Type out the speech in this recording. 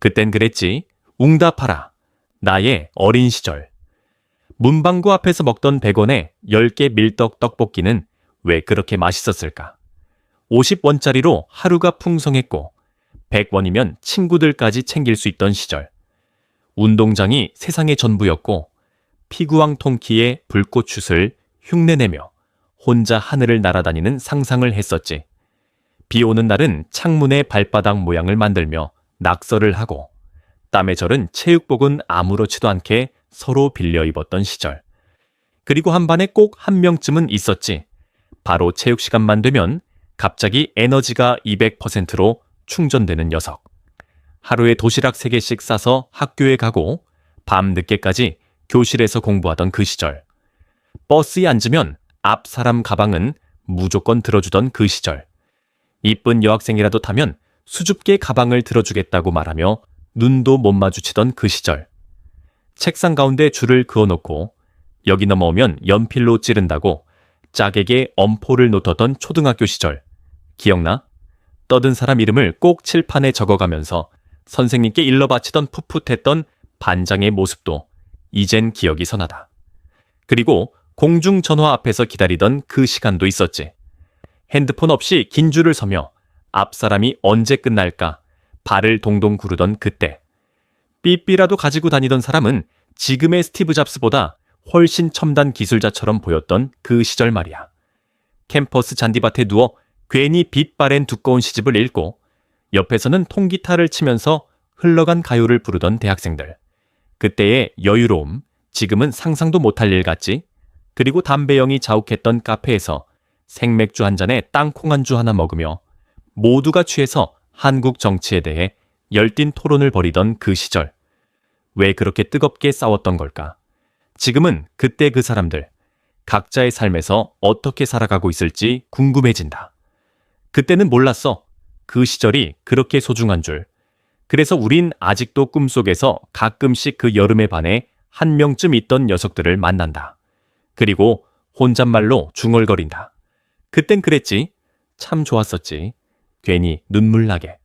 그땐 그랬지. 웅답하라. 나의 어린 시절. 문방구 앞에서 먹던 100원에 10개 밀떡 떡볶이는 왜 그렇게 맛있었을까? 50원짜리로 하루가 풍성했고 100원이면 친구들까지 챙길 수 있던 시절. 운동장이 세상의 전부였고 피구왕 통키의 불꽃슛을 흉내내며 혼자 하늘을 날아다니는 상상을 했었지. 비 오는 날은 창문에 발바닥 모양을 만들며 낙서를 하고 땀에 절은 체육복은 아무렇지도 않게 서로 빌려 입었던 시절. 그리고 한 반에 꼭 한 명쯤은 있었지. 바로 체육 시간만 되면 갑자기 에너지가 200%로 충전되는 녀석. 하루에 도시락 3개씩 싸서 학교에 가고 밤 늦게까지 교실에서 공부하던 그 시절. 버스에 앉으면 앞 사람 가방은 무조건 들어주던 그 시절. 이쁜 여학생이라도 타면 수줍게 가방을 들어주겠다고 말하며 눈도 못 마주치던 그 시절. 책상 가운데 줄을 그어놓고 여기 넘어오면 연필로 찌른다고 짝에게 엄포를 놓던 초등학교 시절. 기억나? 떠든 사람 이름을 꼭 칠판에 적어가면서 선생님께 일러 바치던 풋풋했던 반장의 모습도 이젠 기억이 선하다. 그리고 공중전화 앞에서 기다리던 그 시간도 있었지. 핸드폰 없이 긴 줄을 서며 앞 사람이 언제 끝날까 발을 동동 구르던 그때. 삐삐라도 가지고 다니던 사람은 지금의 스티브 잡스보다 훨씬 첨단 기술자처럼 보였던 그 시절 말이야. 캠퍼스 잔디밭에 누워 괜히 빛 바랜 두꺼운 시집을 읽고 옆에서는 통기타를 치면서 흘러간 가요를 부르던 대학생들. 그때의 여유로움, 지금은 상상도 못할 일 같지? 그리고 담배영이 자욱했던 카페에서 생맥주 한 잔에 땅콩 안주 하나 먹으며 모두가 취해서 한국 정치에 대해 열띤 토론을 벌이던 그 시절. 왜 그렇게 뜨겁게 싸웠던 걸까? 지금은 그때 그 사람들, 각자의 삶에서 어떻게 살아가고 있을지 궁금해진다. 그때는 몰랐어. 그 시절이 그렇게 소중한 줄. 그래서 우린 아직도 꿈속에서 가끔씩 그 여름에 반해 한 명쯤 있던 녀석들을 만난다. 그리고 혼잣말로 중얼거린다. 그땐 그랬지. 참 좋았었지. 괜히 눈물 나게.